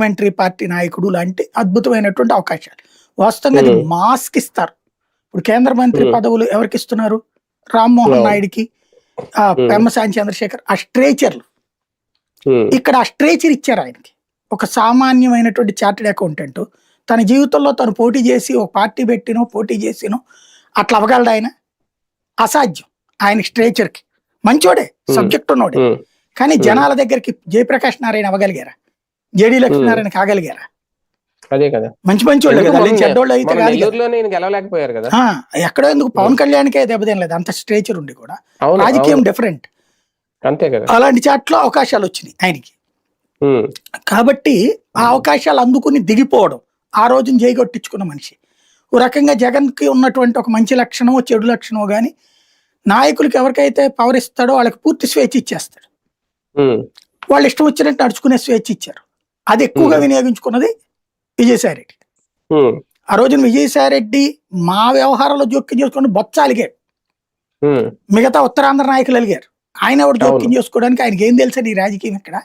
Parliamentary party నాయకుడు లాంటి అద్భుతమైనటువంటి అవకాశాలు వాస్తవంగా అది. మాస్క్ ఇస్తారు ఇప్పుడు కేంద్ర మంత్రి. పదవులు ఎవరికి ఇస్తున్నారు రామ్మోహన్. నాయుడికి. పెమ్మసాని చంద్రశేఖర్ ఆ స్ట్రేచర్లు ఇక్కడ ఆ స్ట్రేచర్ ఇచ్చారు ఆయనకి ఒక సామాన్యమైనటువంటి చార్టెడ్ అకౌంటెంట్ తన జీవితంలో తను పోటీ చేసి ఒక పార్టీ పెట్టినో పోటీ చేసినో అట్లా అవ్వగలడు ఆయన అసాధ్యం ఆయన స్ట్రేచర్కి మంచోడే. సబ్జెక్ట్ ఉన్నోడే కానీ. జనాల దగ్గరికి జయప్రకాష్ నారాయణ అవ్వగలిగారా జేడి లక్ష్మీనారాయణ కాగలిగారా? అదే కదా. మంచి మంచి వాళ్ళు కదా చెడ్డోళ్ళు అయితే గెలవలేకపోయారు కదా. ఎక్కడో ఎందుకు పవన్ కళ్యాణ్కే దెబ్బతిన లేదు అంత స్ట్రేచర్ ఉండి కూడా. రాజకీయం. డిఫరెంట్. అంతే కదా. అలాంటి చాట్లో అవకాశాలు వచ్చినాయి ఆయనకి. కాబట్టి ఆ అవకాశాలు అందుకుని దిగిపోవడం ఆ రోజున జైగొట్టించుకున్న మనిషి. ఓ రకంగా జగన్కి ఉన్నటువంటి ఒక మంచి లక్షణమో చెడు లక్షణమో కానీ నాయకులకి ఎవరికైతే పవర్ ఇస్తాడో వాళ్ళకి పూర్తి స్వేచ్ఛ ఇచ్చేస్తాడు. వాళ్ళు ఇష్టం వచ్చినట్టు నడుచుకునే స్వేచ్ఛ ఇచ్చారు. అది ఎక్కువగా. వినియోగించుకున్నది విజయసాయి రెడ్డి ఉమ్, ఆ రోజున విజయసాయి రెడ్డి మా వ్యవహారాల్లో జోక్యం చేసుకుని బొత్స అలిగాడు. మిగతా ఉత్తరాంధ్ర నాయకులు అలిగారు. ఆయన ఎవరు జోక్యం. చేసుకోవడానికి ఆయనకి ఏం తెలుసని ఈ రాజకీయం ఇక్కడ?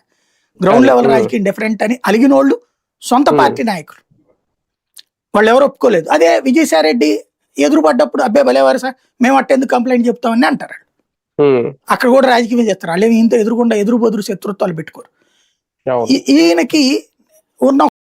Ground level. రాజకీయం డిఫరెంట్ అని అలిగిన వాళ్ళు సొంత. పార్టీ నాయకులు. వాళ్ళు ఎవరు ఒప్పుకోలేదు. అదే విజయసాయి రెడ్డి ఎదురుపడ్డప్పుడు అబ్బే భలేవారు సార్ మేము అట్టెందుకు కంప్లైంట్ చెప్తామని అంటారు అక్కడ కూడా రాజకీయం చేస్తారు. వాళ్ళు ఇంత ఎదురుకుండా ఎదురు బదురు శత్రుత్వాలు పెట్టుకోరు. అవును ఈ- ఈయనకి ఉన్న